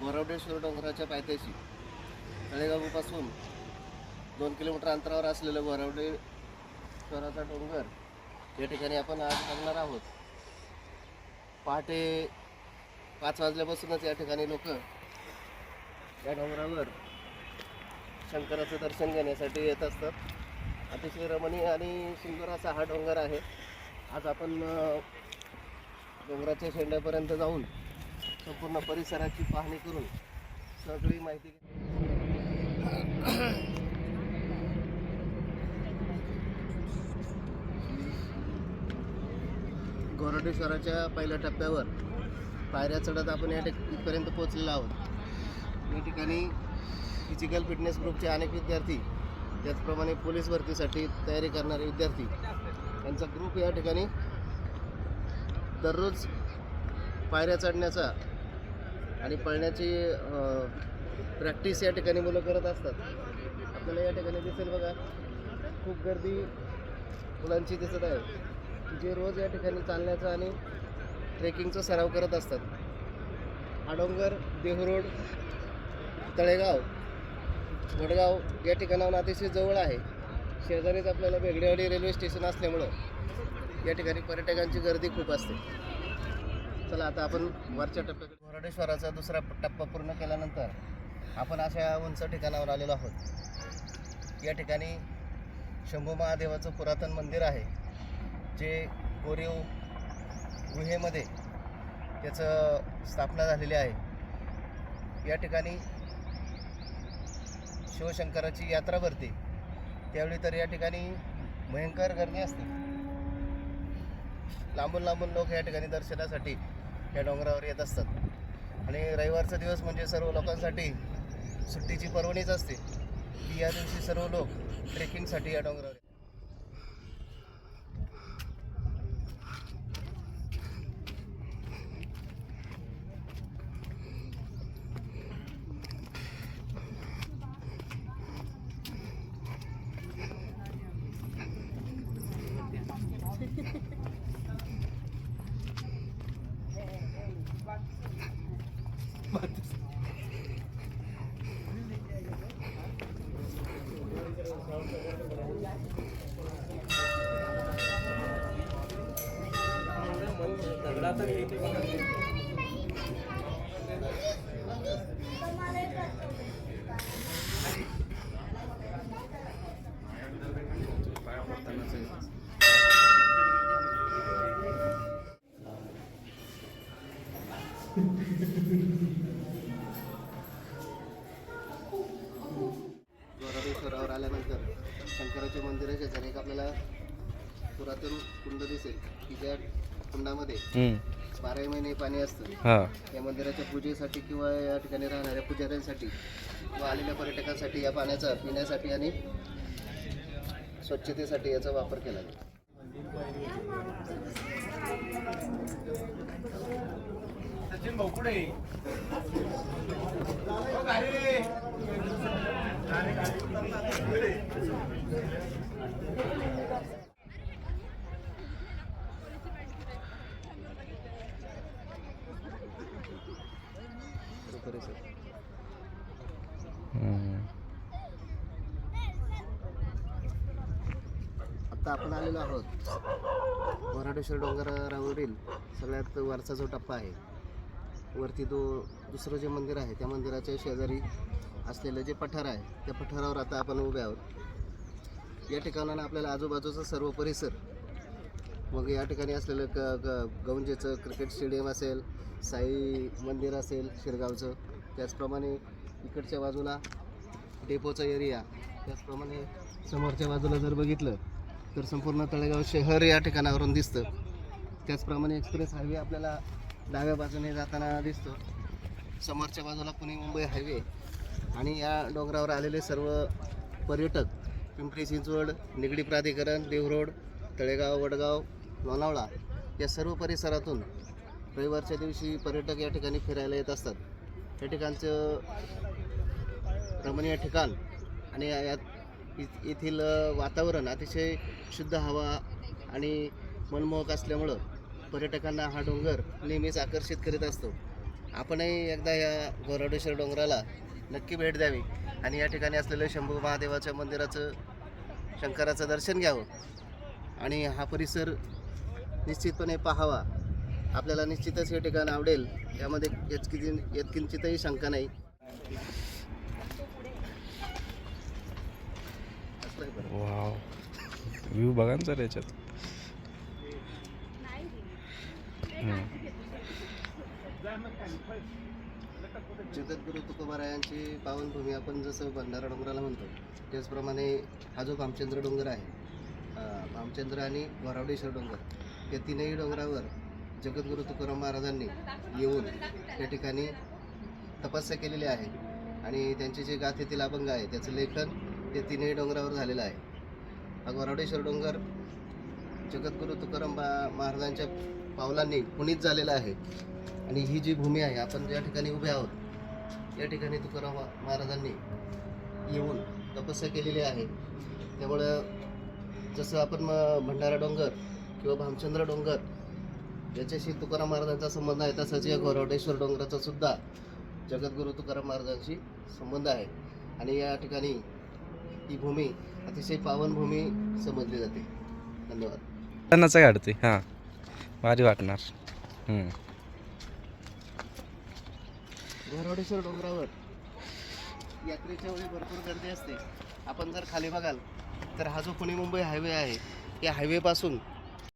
बोरावडेश्वर डोंगराच्या पायथ्याशी तळेगावपासून दोन किलोमीटर अंतरावर असलेलं बोरावडेश्वराचा डोंगर या ठिकाणी आपण आज बघणार आहोत. पहाटे पाच वाजल्यापासूनच या ठिकाणी लोक या डोंगरावर शंकराचं दर्शन घेण्यासाठी येत असतात. अतिशय रमणीय आणि सुंदर असा हा डोंगर आहे. आज आपण डोंगराच्या शेंड्यापर्यंत जाऊन संपूर्ण परिसराची पाहणी करून सगळी माहिती गोरडेश्वराच्या पहिल्या टप्प्यावर पायऱ्या चढत आपण या इथपर्यंत पोहोचलेलो आहोत. या ठिकाणी फिजिकल फिटनेस ग्रुपचे अनेक विद्यार्थी त्याचप्रमाणे पोलीस भरतीसाठी तयारी करणारे विद्यार्थी यांचा ग्रुप या ठिकाणी दररोज पायऱ्या चढण्याचा आणि पळण्याची प्रॅक्टिस या ठिकाणी मुलं करत असतात. आपल्याला या ठिकाणी दिसेल बघा खूप गर्दी मुलांची दिसत आहे. जे रोज या ठिकाणी चालण्याचा आणि ट्रेकिंगचा सराव करत असतात. आडोंगर देहरोड देहू रोड तळेगाव वडगाव या ठिकाणाहून अतिशय जवळ आहे. शेजारीच आपल्याला वेगळेवाडी रेल्वे स्टेशन असल्यामुळं या ठिकाणी पर्यटकांची गर्दी खूप असते. चला आता आपण वरच्या टप्प्याकडे मुरडेश्वराचा दुसरा टप्पा पूर्ण केल्यानंतर आपण अशा उंच ठिकाणावर आलेलो आहोत. या ठिकाणी शंभू महादेवाचं पुरातन मंदिर आहे जे कोरीव गुहेमध्ये त्याचं स्थापना झालेली आहे. या ठिकाणी शिवशंकराची यात्रा भरते. त्यावेळी तर या ठिकाणी भयंकर गर्दी असते. लांबून लांबून लोक या ठिकाणी दर्शनासाठी या डोंगरावर येत असतात. आणि रविवारचा दिवस म्हणजे सर्व लोकांसाठी सुट्टीची पर्वणीच असते. की या दिवशी सर्व लोक ट्रेकिंगसाठी या डोंगरावर येतात. गोराडेश्वरावर आल्यानंतर शंकराच्या मंदिराच्या शेजारी एक आपल्याला पुरातन कुंड दिसेल. की ज्या कुंडामध्ये बाराही महिने पाणी असतं. हा. या मंदिराच्या पूजेसाठी किंवा या ठिकाणी राहणाऱ्या पुजाऱ्यांसाठी किंवा आलेल्या पर्यटकांसाठी या पाण्याचा पिण्यासाठी आणि स्वच्छतेसाठी याचा वापर केला जातो. परिसर हम्म. आता आपण आलेलो आहोत. वराडेश्वर डोंगरावरील सगळ्यात वरचा जो टप्पा आहे वरती तो दुसरं जे मंदिर आहे त्या मंदिराच्या शेजारी असलेलं जे पठार आहे त्या पठारावर आता आपण उभे आहोत. या ठिकाणानं आपल्याला आजूबाजूचा सर्व परिसर मग या ठिकाणी असलेलं क ग गौंजेचं क्रिकेट स्टेडियम असेल साई मंदिर असेल शिरगावचं. त्याचप्रमाणे इकडच्या बाजूला डेपोचा एरिया त्याचप्रमाणे समोरच्या बाजूला जर बघितलं तर संपूर्ण तळेगाव शहर या ठिकाणावरून दिसतं. त्याचप्रमाणे एक्सप्रेस हायवे आपल्याला डाव्या बाजूने जाताना दिसतो. समोरच्या बाजूला पुणे मुंबई हायवे आणि या डोंगरावर आलेले सर्व पर्यटक पिंपरी चिंचवड निगडी प्राधिकरण देवरोड तळेगाव वडगाव लोणावळा या सर्व परिसरातून रविवारच्या दिवशी पर्यटक या ठिकाणी फिरायला येत असतात. या ठिकाणचं रमणीय ठिकाण आणि यात येथील वातावरण अतिशय शुद्ध हवा आणि मनमोहक असल्यामुळं पर्यटकांना हा डोंगर नेहमीच आकर्षित करीत असतो. आपणही एकदा या गोराडेश्वर डोंगराला नक्की भेट द्यावी. आणि या ठिकाणी असलेलं शंभू महादेवाच्या मंदिराचं शंकराचं दर्शन घ्यावं. आणि हा परिसर निश्चितपणे पाहावा. आपल्याला निश्चितच हे ठिकाण आवडेल. यामध्ये यत्किंची यत्किंचितही शंका नाही. वाव. व्ह्यू बघा ना सर याच्यात. जगद्गुरु तुकोबारायांची पावनभूमी आपण जसं भंडारा डोंगराला म्हणतो त्याचप्रमाणे हा जो भामचंद्र डोंगर आहे भामचंद्र आणि गोरावडेश्वर डोंगर या तीनही डोंगरावर जगद्गुरु तुकाराम महाराजांनी येऊन या ठिकाणी तपस्या केलेली आहे आणि त्यांचे जे गाथेतील अभंग आहे त्याचं लेखन ते तीनही डोंगरावर झालेलं आहे. हा गोरावडेश्वर डोंगर जगद्गुरु तुकाराम महाराजांच्या पावलांनी पुनीत झालेला आहे. आणि ही जी भूमी आहे आपण ज्या ठिकाणी उभे आहोत या ठिकाणी तुकाराम महाराजांनी येऊन तपस्या केलेली आहे त्यामुळं जसं आपण म- भंडारा डोंगर किंवा भामचंद्र डोंगर याच्याशी तुकाराम महाराजांचा संबंध आहे तसंच या गोरवडेश्वर डोंगराचा सुद्धा जगद्गुरु तुकाराम महाराजांशी संबंध आहे. आणि या ठिकाणी ही भूमी अतिशय पावन भूमी समजली जाते. धन्यवाद. त्यांनाच काढते हां. भारी वाटणार. हम्म. घोरवडेश्वर डोंगरावर. यात्रेच्या वेळी भरपूर गर्दी असते. आपण जर खाली बघाल तर हा जो पुणे मुंबई हायवे आहे या हायवेपासून